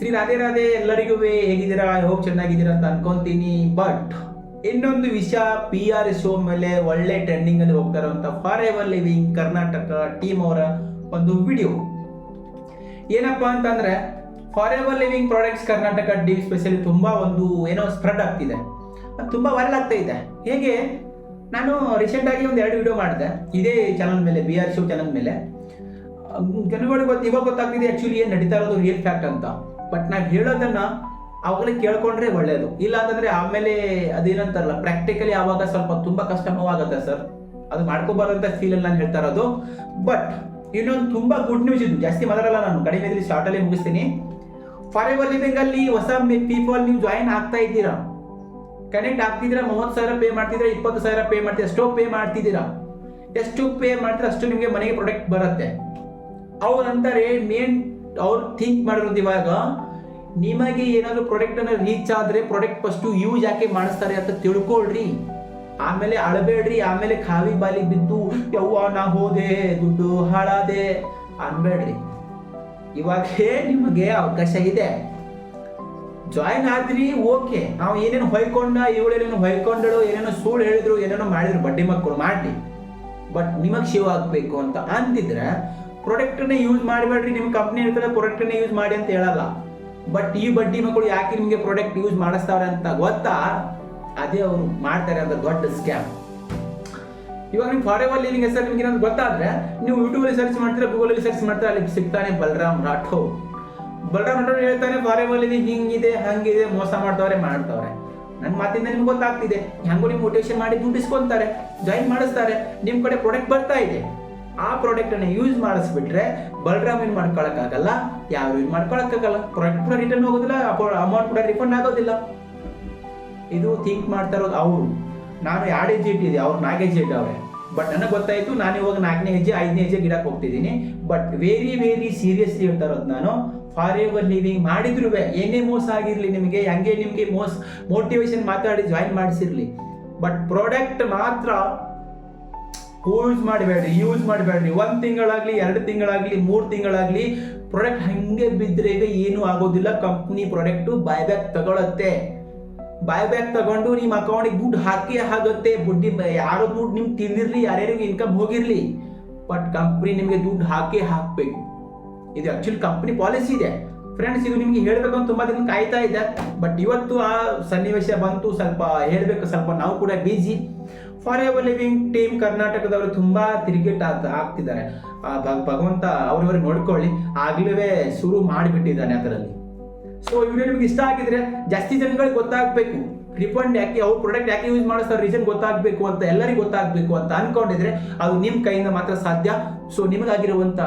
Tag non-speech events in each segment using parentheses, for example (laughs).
ಶ್ರೀ ರಾಧೆ ರಾಧೆ ಎಲ್ಲರಿಗೂ ಹೇಗಿದ್ದೀರಾ? ಹೋಗಿ ಚೆನ್ನಾಗಿದ್ದೀರಾ ಅಂತ ಅನ್ಕೊಂತೀನಿ. ಬಟ್ ಇನ್ನೊಂದು ವಿಷಯ ಪಿ ಆರ್ ಶೋ ಮೇಲೆ ಒಳ್ಳೆ ಟ್ರೆಂಡಿಂಗ್ ಅಲ್ಲಿ ಹೋಗ್ತಾ ಇರುವಂತ forever living Karnataka team ಅವರ ಒಂದು ವಿಡಿಯೋ ಏನಪ್ಪಾ ಅಂತಂದ್ರೆ forever living products Karnataka team specially ತುಂಬಾ ಒಂದು ಏನೋ ಸ್ಪ್ರೆಡ್ ಆಗ್ತಿದೆ. ತುಂಬಾ ವೈರಲ್ ಆಗ್ತಾ ಇದೆ. ಹೇಗೆ? ನಾನು ರೀಸೆಂಟ್ ಆಗಿ ಒಂದು ಎರಡು ವಿಡಿಯೋ ಮಾಡಿದೆ. ಇದೇ ಚಾನಲ್ ಮೇಲೆ ಬಿ ಆರ್ ಶೋ ಚಾನಲ್ ಮೇಲೆ. ಜನಗಳಿಗೆ ಇವಾಗ ಗೊತ್ತಾಗ್ತಿದೆ ಆ್ಯಕ್ಚುಲಿ ಏನು ನಡೀತಾ ಇರೋದು ರಿಯಲ್ ಫ್ಯಾಕ್ಟ್ ಅಂತ. ಬಟ್ ನಾವು ಹೇಳೋದನ್ನ ಅವಾಗಲೇ ಕೇಳ್ಕೊಂಡ್ರೆ ಒಳ್ಳೇದು. ಇಲ್ಲ ಅಂತಂದ್ರೆ ಆಮೇಲೆ ಅದೇನಂತಾರಲ್ಲ ಪ್ರಾಕ್ಟಿಕಲಿ ಆವಾಗ ಸ್ವಲ್ಪ ತುಂಬಾ ಕಷ್ಟ ನೋವಾಗುತ್ತೆ ಸರ್ ಅದು ಮಾಡ್ಕೋಬಾರಂತ ಫೀಲ್ ಅಲ್ಲಿ ನಾನು ಹೇಳ್ತಾ ಇರೋದು. ಬಟ್ ಇನ್ನೊಂದು ತುಂಬಾ ಗುಡ್ ನ್ಯೂಸ್ ಇದು. ಜಾಸ್ತಿ ಮಾತಾಡಲ್ಲ ನಾನು. ಕಡಿಮೆ ಶಾರ್ಟಲ್ಲಿ ಮುಗಿಸ್ತೀನಿ. ಫಾರ್ ಎವರ್ ಲಿವಿಂಗ್ ಅಲ್ಲಿ ಹೊಸ ಪೀಪಲ್ ನೀವು ಜಾಯಿನ್ ಆಗ್ತಾ ಇದ್ದೀರಾ? ಕನೆಕ್ಟ್ ಆಗ್ತಿದ್ದೀರಾ? ಮೂವತ್ತು ಸಾವಿರ ಪೇ ಮಾಡ್ತಿದ್ದೀರಾ? ಇಪ್ಪತ್ತು ಸಾವಿರ ಪೇ ಮಾಡ್ತೀರಾ ಎಷ್ಟೋ ಪೇ ಮಾಡ್ತಿದ್ದೀರಾ? ಎಷ್ಟು ಪೇ ಮಾಡ್ತೀರಾ ಅಷ್ಟು ನಿಮಗೆ ಮನೆಗೆ ಪ್ರಾಡಕ್ಟ್ ಬರುತ್ತೆ. ಅವ್ರು ಅಂತಾರೆ ಮೇನ್ ಅವ್ರು ಥಿಂಕ್ ಮಾಡಿರೋದು ಇವಾಗ, ನಿಮಗೆ ಏನಾದರೂ ಪ್ರಾಡಕ್ಟ್ ಅನ್ನ ರೀಚ್ ಆದರೆ ಪ್ರಾಡಕ್ಟ್ ಫಸ್ಟು ಯೂಸ್ ಯಾಕೆ ಮಾಡಿಸ್ತಾರೆ ಅಂತ ತಿಳ್ಕೊಳ್ರಿ. ಆಮೇಲೆ ಅಳಬೇಡ್ರಿ, ಆಮೇಲೆ ಖಾಲಿ ಬಾಲಿ ಬಿದ್ದು, ಯವ್ವ ನಾ ಹೋದೆ, ದುಡ್ಡು ಹಾಳಾದೆ ಅನ್ಬೇಡ್ರಿ. ಇವಾಗೇ ನಿಮಗೆ ಅವಕಾಶ ಇದೆ. ಜಾಯಿನ್ ಆದ್ರಿ ಓಕೆ ನಾವು ಏನೇನು ಹೊಯ್ಕೊಂಡ ಇವಳೇನೇನು ಹೊಯ್ಕೊಂಡಳು, ಏನೇನೋ ಸುಳ್ಳು ಹೇಳಿದ್ರು, ಏನೇನೋ ಮಾಡಿದ್ರು, ಬಡ್ಡಿ ಮಕ್ಕಳು ಮಾಡಿ ಬಟ್ ನಿಮಗೆ ಶಿವ ಆಗಬೇಕು ಅಂತ ಅಂತಿದ್ರೆ ಪ್ರಾಡಕ್ಟನ್ನ ಯೂಸ್ ಮಾಡಬೇಡ್ರಿ ನಿಮ್ಮ ಕಂಪ್ನಿ ಇರ್ತದೆ ಪ್ರಾಡಕ್ಟನ್ನ ಯೂಸ್ ಮಾಡಿ ಅಂತ ಹೇಳಲ್ಲ. ಬಟ್ ಈ ಬಡ್ಡಿ ಮಕ್ಕಳು ಯಾಕೆ ನಿಮಗೆ ಪ್ರಾಡಕ್ಟ್ ಯೂಸ್ ಮಾಡಿಸ್ತಾವ್ರೆ ಅಂತ ಗೊತ್ತಾ? ಅದೇ ಅವರು ಮಾಡ್ತಾರೆ ಅಂತ ದೊಡ್ಡ ಸ್ಕ್ಯಾಮ್ ಇವಾಗ ನೀವು ಫಾರೆ ಅಲ್ಲಿ ನಿಮ್ಗೆ ಹೆಸರು ನಿಮ್ಗೆ ಏನಾದ್ರು ಗೊತ್ತಾದ್ರೆ, ನೀವು ಯೂಟ್ಯೂಬಲ್ಲಿ ಸರ್ಚ್ ಮಾಡ್ತೀರಾ ಗೂಗಲಲ್ಲಿ ಸರ್ಚ್ ಮಾಡ್ತೀರಾ, ಅಲ್ಲಿ ಸಿಗ್ತಾನೆ ಬಲರಾಮ್ ರಾಠೋ. ಬಲರಾಮ್ ರಾಠೋಡ್ ಹೇಳ್ತಾನೆ ಫಾರೆ ಅಲ್ಲಿ ಹಿಂಗಿದೆ, ಹಂಗಿದೆ, ಮೋಸ ಮಾಡ್ತವ್ರೆ ಮಾಡ್ತವ್ರೆ ನನ್ನ ಮಾತಿಂದ ನಿಮ್ಗೆ ಗೊತ್ತಾಗ್ತಿದೆ. ಹೆಂಗೋ ನೀವು ಮೋಟಿವೇಶನ್ ಮಾಡಿ ದುಡ್ಡಿಸ್ಕೊಂತಾರೆ ಜಾಯಿನ್ ಮಾಡಿಸ್ತಾರೆ. ನಿಮ್ಮ ಕಡೆ ಪ್ರಾಡಕ್ಟ್ ಬರ್ತಾ ಇದೆ. ಆ ಪ್ರಾಡಕ್ಟ್ ಅನ್ನ ಯೂಸ್ ಮಾಡಿಸ್ಬಿಟ್ರೆ ಬಲರಾಮ್ ಏನು ಮಾಡ್ಕೊಳಕ್ಕಾಗಲ್ಲ? ಯಾರು ಯೂಸ್ ಮಾಡ್ಕೊಳಕ್ಕಾಗಲ್ಲ? ಪ್ರಾಡಕ್ಟ್ ಕೂಡ ರಿಟರ್ನ್ ಹೋಗೋದಿಲ್ಲ ಅಮೌಂಟ್ ಕೂಡ ರಿಫಂಡ್ ಆಗೋದಿಲ್ಲ. ಇದು ಥಿಂಕ್ ಮಾಡ್ತಾ ಇರೋದು ಅವರು. ನಾನು ಎರಡು ಹೆಜ್ಜೆ ಇಟ್ಟಿದ್ದೆ ಅವ್ರು ನಾಲ್ಕು ಹೆಜ್ಜೆ ಇಟ್ಟವ್ರೆ ಬಟ್ ನನಗೆ ಗೊತ್ತಾಯ್ತು, ನಾನು ಇವಾಗ ನಾಲ್ಕನೇ ಹೆಜ್ಜೆ, ಐದನೇ ಹೆಜ್ಜೆ ಗಿಡಕ್ಕೆ ಹೋಗ್ತಿದ್ದೀನಿ. ಬಟ್ ವೆರಿ ವೆರಿ ಸೀರಿಯಸ್ಲಿ ಹೇಳ್ತಾ ಇರೋದು ನಾನು ಫಾರ್ ಎವರ್ ಲಿವಿಂಗ್ ಮಾಡಿದ್ರು ಏನೇ ಮೋಸ ಆಗಿರಲಿ ನಿಮಗೆ, ಹಂಗೆ ನಿಮಗೆ ಮೋಸ ಮೋಟಿವೇಶನ್ ಮಾತಾಡಿ ಜಾಯಿನ್ ಮಾಡಿಸಿರ್ಲಿ. ಬಟ್ ಪ್ರಾಡಕ್ಟ್ ಮಾತ್ರ ಯೂಸ್ ಮಾಡಬೇಡ್ರಿ ಯೂಸ್ ಮಾಡಬೇಡ್ರಿ. ಒಂದು ತಿಂಗಳಾಗ್ಲಿ, ಎರಡು ತಿಂಗಳಾಗ್ಲಿ, ಮೂರು ತಿಂಗಳಾಗ್ಲಿ ಪ್ರಾಡಕ್ಟ್ ಹಂಗೆ ಬಿದ್ದರೆ ಈಗ ಏನೂ ಆಗೋದಿಲ್ಲ. ಕಂಪ್ನಿ ಪ್ರಾಡಕ್ಟು ಬ್ಯಾಕ್ ತಗೊಳತ್ತೆ. ಬ್ಯಾಕ್ ತಗೊಂಡು ನಿಮ್ಮ ಅಕೌಂಟಿಗೆ ದುಡ್ಡು ಹಾಕಿ ಆಗುತ್ತೆ. ಬುಡ್ಡಿ ಯಾರೋ ದುಡ್ಡು ನಿಮ್ಗೆ ತಿಂದಿರ್ಲಿ, ಯಾರ್ಯಾರಿಗೆ ಇನ್ಕಮ್ ಹೋಗಿರಲಿ. ಬಟ್ ಕಂಪ್ನಿ ನಿಮಗೆ ದುಡ್ಡು ಹಾಕಿ ಹಾಕಬೇಕು. ಇದು ಆಕ್ಚುಲಿ ಕಂಪ್ನಿ ಪಾಲಿಸಿ ಇದೆ. ಫ್ರೆಂಡ್ಸ್ ಇದು ನಿಮಗೆ ಹೇಳ್ಬೇಕು ಅಂತ ತುಂಬಾ ದಿನ ಕಾಯ್ತಾ ಇದೆ ಬಟ್ ಇವತ್ತು ಆ ಸನ್ನಿವೇಶ ಬಂತು. ಸ್ವಲ್ಪ ಹೇಳಬೇಕು, ಸ್ವಲ್ಪ ನಾವು ಕೂಡ busy forever living team ಕರ್ನಾಟಕದವರು ತುಂಬಾ ತಿರುಗೇಟ್ ಆಗ್ತಿದ್ದಾರೆ. ಭಗವಂತ ಅವ್ರವ್ರಿಗೆ ನೋಡ್ಕೊಳ್ಳಿ. ಆಗ್ಲೇ ಶುರು ಮಾಡಿಬಿಟ್ಟಿದ್ದಾನೆ ಅದರಲ್ಲಿ. ಸೊ ಇವ್ರು ನಿಮ್ಗೆ ಇಷ್ಟ ಆಗಿದ್ರೆ ಜಾಸ್ತಿ ಜನಗಳಿಗೆ ಗೊತ್ತಾಗಬೇಕು. ರಿಫಂಡ್ ಯಾಕೆ ಅವ್ರ ಪ್ರಾಡಕ್ಟ್ ಯಾಕೆ ಯೂಸ್ ಮಾಡಿಸ್ತಾರೆ ರೀಸನ್ ಗೊತ್ತಾಗಬೇಕು ಅಂತ ಎಲ್ಲರಿಗೂ ಗೊತ್ತಾಗಬೇಕು ಅಂತ ಅನ್ಕೊಂಡಿದ್ರೆ ಅದು ನಿಮ್ಮ ಕೈಯಿಂದ ಮಾತ್ರ ಸಾಧ್ಯ. ಸೊ ನಿಮಗಾಗಿರುವಂತ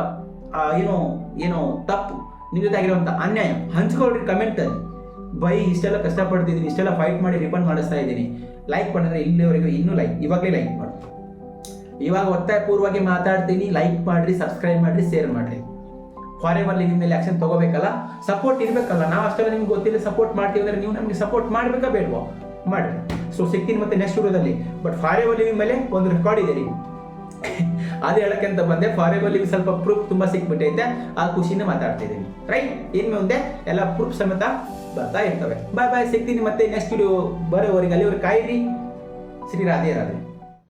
ಆ, ಏನೋ ಏನೋ ತಪ್ಪು ನಿಮ್ಮ ಜೊತೆ ಆಗಿರುವಂತ ಅನ್ಯಾಯ ಹಂಚ್ಕೊಳ್ರಿ ಕಮೆಂಟ್ ಅಲ್ಲಿ. ಬೈ ಇಷ್ಟೆಲ್ಲ ಕಷ್ಟಪಡ್ತಿದ್ದೀನಿ ಇಷ್ಟೆಲ್ಲ ಫೈಟ್ ಮಾಡಿ ರಿಫಂಡ್ ಮಾಡಿಸ್ತಾ ಇದ್ದೀನಿ. ಲೈಕ್ ಮಾಡಿದ್ರೆ ಇಲ್ಲಿವರೆಗೂ ಇನ್ನೂ ಲೈಕ್ ಇವಾಗಲೇ ಲೈಕ್ ಮಾಡಿ. ಇವಾಗ ಒತ್ತಾಯ ಪೂರ್ವವಾಗಿ ಮಾತಾಡ್ತೀನಿ ಲೈಕ್ ಮಾಡಿರಿ ಸಬ್ಸ್ಕ್ರೈಬ್ ಮಾಡಿರಿ ಶೇರ್ ಮಾಡಿರಿ. ಫಾರ್ ಎವರ್ ಲಿವಿಂಗ್ ಮೇಲೆ ಆಕ್ಷನ್ ತಗೋಬೇಕಲ್ಲ? ಸಪೋರ್ಟ್ ಇರಬೇಕಲ್ಲ? ನಾವು ಅಷ್ಟೆಲ್ಲ ನಿಮ್ಗೆ ಗೊತ್ತಿಲ್ಲ ಸಪೋರ್ಟ್ ಮಾಡ್ತೀವಿ ಅಂದರೆ ನೀವು ನಮಗೆ ಸಪೋರ್ಟ್ ಮಾಡಬೇಕಾ ಬೇಡವೋ? ಮಾಡಿರಿ. ಸೊ ಸಿಗ್ತೀನಿ ಮತ್ತೆ ನೆಕ್ಸ್ಟ್ ವಿಡಿಯೋದಲ್ಲಿ. ಬಟ್ ಫಾರ್ ಎವರ್ ಮೇಲೆ ಒಂದು ರೆಕಾರ್ಡ್ ಇದೆ ರೀ (laughs) ಅದು ಹೇಳಕ್ಕೆ ಅಂತ ಬಂದೆ. ಫಾರ್ ಎವರ್ ಸ್ವಲ್ಪ ಪ್ರೂಫ್ ತುಂಬಾ ಸಿಕ್ಬಿಟ್ಟೈತೆ. ಆ ಖುಷಿನೇ ಮಾತಾಡ್ತಿದ್ದೀನಿ. ರೈಟ್ ಇನ್ ಮುಂದೆ ಎಲ್ಲ ಪ್ರೂಫ್ ಸಮೇತ ಬರ್ತಾ ಇರ್ತವೆ. ಬಾಯ್ ಬಾಯ್ ಸಿಗ್ತೀನಿ ಮತ್ತೆ ನೆಕ್ಸ್ಟ್ ವಿಡಿಯೋ ಬರೋವರೆಗೆ ಅಲ್ಲಿವರೆಗೆ ಕಾಯಿರಿ. ಶ್ರೀ ರಾಧೇ ರಾಧೆ.